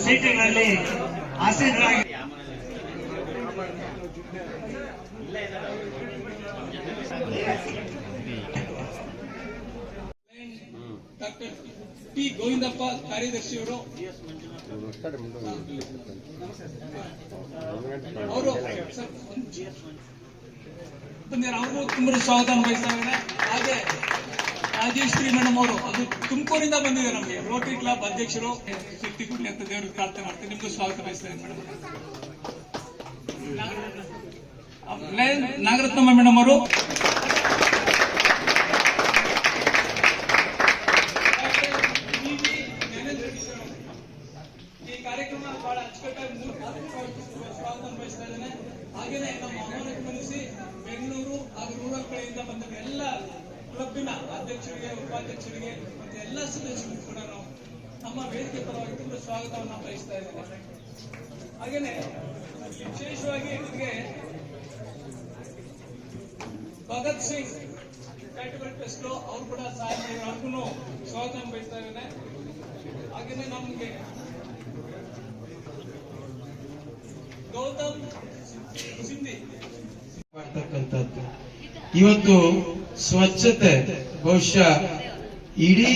ಸೀಟುಗಳಲ್ಲಿ ಆಸೀನರಾಗಿ doctor T Govindappa ಕಾರ್ಯದರ್ಶಿಯವರು ಅವರು ಅವರು ತುಂಬ ಸ್ವಾಗತ ಬಯಸ್ತಾ ಇದ್ದಾರೆ ಹಾಗೆ ರಾಜೇಶ್ವರಿ ಮೇಡಮ್ ಅವರು, ಅದು ತುಮಕೂರಿಂದ ಬಂದಿದೆ ನಮಗೆ. ರೋಟರಿ ಕ್ಲಬ್ ಅಧ್ಯಕ್ಷರು ಶಕ್ತಿ ಕೊಡ್ಲಿ ಅಂತ ದೇವರಿಗೆ ಪ್ರಾರ್ಥನೆ ಮಾಡ್ತೀನಿ. ನಿಮ್ಗೂ ಸ್ವಾಗತ ಬಯಸ್ತಾ ಇದ್ದೀನಿ ಮೇಡಮ್ ನಾಗರತ್ನಮ್ಮ ಮೇಡಮ್ ಅವರು. ಈ ಕಾರ್ಯಕ್ರಮ ಬಹಳ ಅಚ್ಚುಕಟ್ಟಾಗಿ ಸ್ವಾಗತ ಬಯಸ್ತಾ ಇದ್ದೇನೆ ಹಾಗೇನೆ ನಮ್ಮ ಅಮ್ಮನ ಗಮನಿಸಿ ಬೆಂಗಳೂರು ಹಾಗೂ ರೂರಲ್ ಎಲ್ಲ ಕ್ಲಬ್ಬಿನ ಅಧ್ಯಕ್ಷರಿಗೆ, ಉಪಾಧ್ಯಕ್ಷರಿಗೆ ಮತ್ತೆ ಎಲ್ಲ ಸದಸ್ಯರಿಗೂ ಕೂಡ ನಾವು ನಮ್ಮ ವೇದಿಕೆ ಪರವಾಗಿ ತುಂಬ ಸ್ವಾಗತವನ್ನು ಬಯಸ್ತಾ ಇದ್ದೇನೆ. ಹಾಗೇನೆ, ವಿಶೇಷವಾಗಿ ನಿಮಗೆ ಭಗತ್ ಸಿಂಗ್ ಕ್ಯಾಟಗರಿ ಟೆಸ್ಟ್ ಅವ್ರು ಕೂಡ ಸಹಾಯ ಅವ್ರಿಗೂ ಸ್ವಾಗತ ಬಯಸ್ತಾ ಇದ್ದೇನೆ. ಹಾಗೇನೆ ನಮಗೆ ಗೌತಮ್ ಸಿಂಧಿ. ಮಾಡ್ತಕ್ಕಂಥದ್ದು. ಇವತ್ತು ಸ್ವಚ್ಛತೆ ಬಹುಶಃ ಇಡೀ